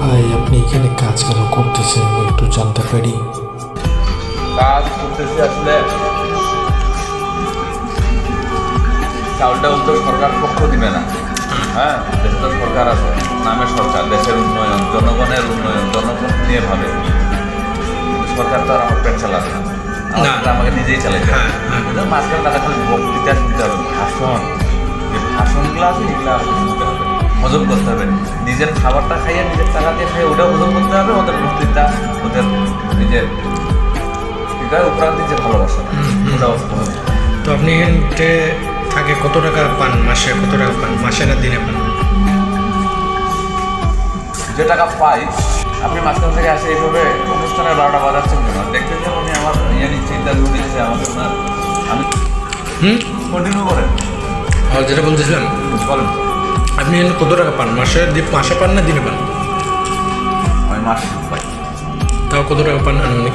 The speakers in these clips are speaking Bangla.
ভাই আপনি এখানে কাজ কেন করতেছেন একটু জানতে পারি। কাজ করতেছি আসলে। চাউলটা তো সরকার পক্ষ দিবে না। হ্যাঁ দেশে সরকার আছে নামে সরকার দেশের উন্নয়ন জনগণের উন্নয়ন জনগণ নিয়ে ভাবে। সরকার তো আর আমার পেট চালাবে না। আমাকে নিজেই চালাইতে হবে। মাঝখানে তারা খালি বক্তৃতা শুনতে হবে। ভাষণ যে ভাষণগুলো আছে এগুলো আমাকে শুনতে হবে। হজম করতে হবে। নিজের খাবারটা খাইয়ে নিজের টাকা দিয়ে খাইয়ে ওটাও হজম করতে হবে ওদের বক্তৃতা ওদের নিজের হৃদয় উপরান্তি যে ভালোবাসা ওটাও। তো আপনি এখানে থাকে কত টাকা পান মাসে? কত টাকা পান মাসে না দিনে পান? যে টাকা পাই আপনি মাঝখান থেকে আসে এইভাবে অনুষ্ঠানের বারোটা বাজাচ্ছেন কেন? দেখতে যে উনি আমার ইয়ে নিচ্ছে ইন্টারভিউ নিচ্ছে আমাকে আমি হুম? কন্টিনিউ করেন। আর যেটা বলতেছিলাম? বলেন। আপনি কত টাকা পান? মাসে মাসে পান না দিনে পান? আমি মাস পাই তাও কত টাকা পান আনুমানিক?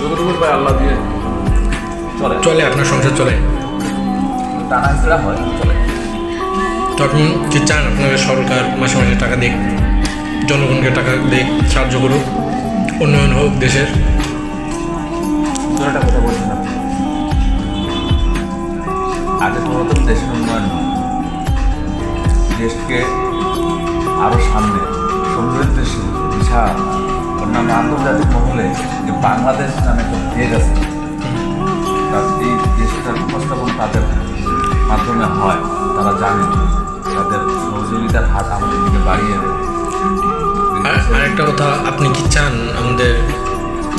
যতটুকু পাই আল্লাহ দিয়ে? চলে। চলে আপনার সংসার চলে। টানা হয় চলে। তো আপনি কি চান আপনাকে সরকার মাসে মাসে টাকা দিক জনগণকে টাকা দিক সাহায্য করুক উন্নয়ন হোক দেশের। কথা আগে প্রথম দেশের উন্নয়ন নয়। দেশকে আরও সামনে। সমৃদ্ধশীল বিশাল অন্যান্য আন্তর্জাতিক মহলে যে বাংলাদেশ নামে একটা দেশ আছে তার এই দেশটার উপস্থাপন তাদের মাধ্যমে হয় তারা জানে। তাদের সহযোগিতার হাত আমাদের দিকে বাড়িয়ে দেয়। আর আরেকটা কথা আপনি কি চান আমাদের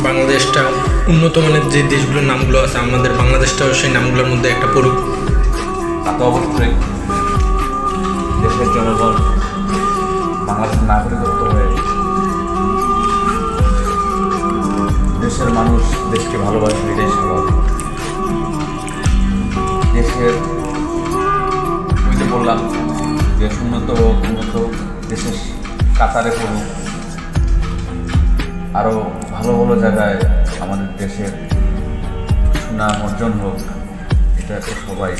বাংলাদেশটা উন্নত মানের যে দেশগুলোর নামগুলো আছে আমাদের বাংলাদেশটাও সেই নামগুলোর মধ্যে একটা পড়ুক? তা তো অবশ্যই। দেশের জনগণ বাংলাদেশের নাগরিকত্ব হয়ে দেশের মানুষ দেশকে ভালোবাসে এটাই স্বাভাবিক। দেশের, ওই যে বললাম দেশ উন্নত হোক, উন্নত দেশের কাতারে পড়ুক আরও ভালো ভালো জায়গায় আমাদের দেশের সুনাম অর্জন হোক, এটা তো সবাই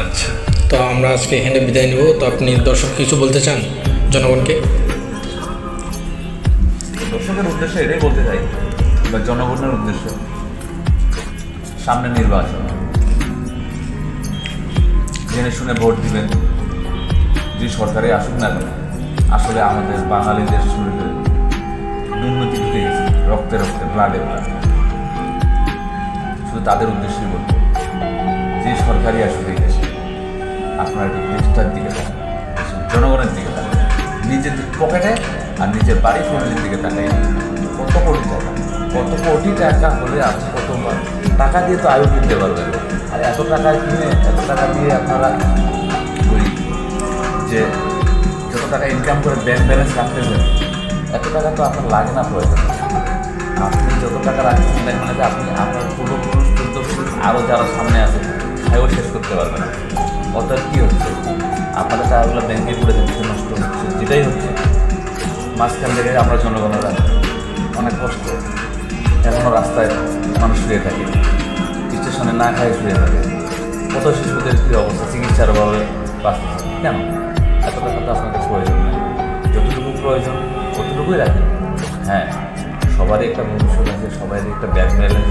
আচ্ছা। তো আমরা আজকে এখানে বিদায় নেব। তো আপনি দর্শক কিছু বলতে চান জনগণকে? দর্শকের উদ্দেশ্যে এটাই বলতে চাই, বা জনগণের উদ্দেশ্য, সামনে নির্বাচন। জেনে শুনে ভোট দিবেন, যে সরকারে আসুক না কেন, আসলে আমাদের বাঙালিদের শরীরে দুর্নীতি ঢুকে গেছে, রক্তে রক্তে ব্লাডে ব্লাড শুধু তাদের উদ্দেশ্যই বলব, যে সরকারি আসলে আপনার একটু দেশটার দিকে তাকান জনগণের দিকে তাকান। নিজের পকেটে আর নিজের বাড়ি ফ্যামিলির দিকে তাকাই কত কোটি টাকা? কত কোটি টাকা হলে আপনি কত টাকা দিয়ে তো আয়ু কিনতে পারবেন আর এত টাকা কিনে, এত টাকা দিয়ে আপনারা ওই যে যত টাকা ইনকাম করে ব্যাংক ব্যালেন্স রাখতেছেন এত টাকা তো আপনার লাগে না প্রয়োজন আপনি যত টাকা রাখছেন তাই মানে আপনি আপনার পূর্বপুরুষ চোদ্দপুরুষ আরও যারা সামনে আছে খাইও শেষ করতে পারবেন অর্থাৎ কী হচ্ছে? আপনাদের টাকাগুলো ব্যাংকে পড়ে যাচ্ছে নষ্ট হচ্ছে। যেটাই হচ্ছে মাঝখান থেকে আমরা জনগণেরা অনেক কষ্ট। এখনও রাস্তায় মানুষ শুয়ে থাকে। স্টেশনে না খায় শুয়ে থাকে। কত শিশুদের কী অবস্থা? চিকিৎসার অভাবে বাঁচতেছে কেন? এত টাকা তো আপনাদের প্রয়োজন নেই। যতটুকু প্রয়োজন, ততটুকুই রাখেন। হ্যাঁ সবারই একটা ভবিষ্যৎ আছে, সবারই একটা ব্যাংক ব্যালেন্স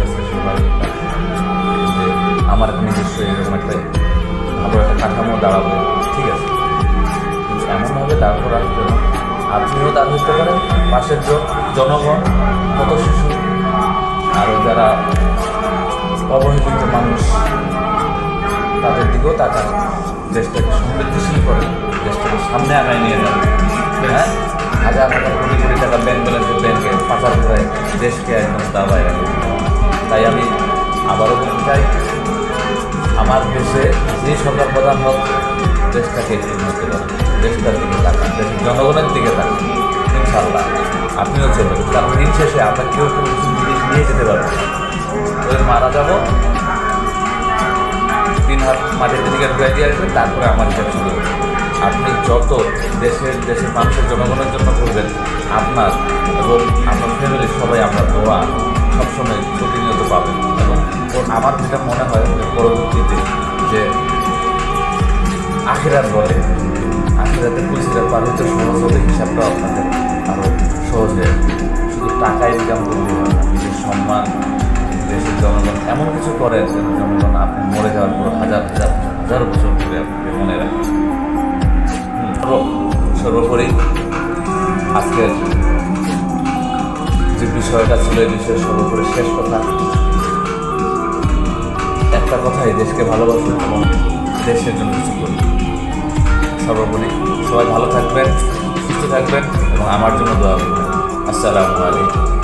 আপনিও দাঁড় হতে পারেন পাশের জন- জনগণ, কত শিশু আরও যারা অবহেলিত মানুষ, তাদের দিকেও তাকান। দেশটাকে সমৃদ্ধিশীল করেন দেশটাকে সামনে আগায় নিয়ে যান। হ্যাঁ? হাজার হাজার কোটি কোটি টাকা ব্যাংক ব্যালেন্সের ব্যাংকে পাচার করে দেশকে একদম দাবায় রাখে তাই আমি আবারও বলতে চাই আমার দেশে যে সরকার প্রধান হোক দেশটাকে একটু দেশটার দিকে তাকান, দেশের জনগণের দিকে তাকান ইনশাল্লাহ আপনিও চলবেন কারণ দিন শেষে আমরা কেউ কোনো কিছু জিনিস নিয়ে যেতে পারব ওই মারা যাব, তিন হাত মাটির দিকে ঢুকাই দিয়ে আসবেন তারপরে আমার হিসাব শুরু হবে। আপনি যত দেশের দেশের মানুষের জনগণের জন্য করবেন, আপনার এবং আপনার ফ্যামিলির সবাই আপনার দোয়া সবসময় প্রতিনিয়ত পাবেন। ওর- আমার যেটা মনে হয় যে পরবর্তীতে যে আখেরাত বলে যাতে পুলিশরা পার হইতে সহজ হবে হিসাবটা আপনাদের আরও সহজ শুধু টাকা ইনকাম করলে হবে না নিজের সম্মান দেশের জনগণ এমন কিছু করে যেন জনগণ আপনি মরে যাওয়ার পর হাজার হাজার হাজার বছর ধরে আপনাকে মনে রাখে হুম, সর্ব- সর্বোপরি আজকের যে বিষয়টা ছিল এই বিষয়ে সর্বোপরি শেষ কথা। একটা কথাই দেশকে ভালোবাসুন এবং দেশের জন্য কিছু করুন সর্বোপরি সবাই ভালো থাকবেন, সুস্থ থাকবেন এবং আমার জন্য দোয়া করবেন। আসসালামু আলাইকুম।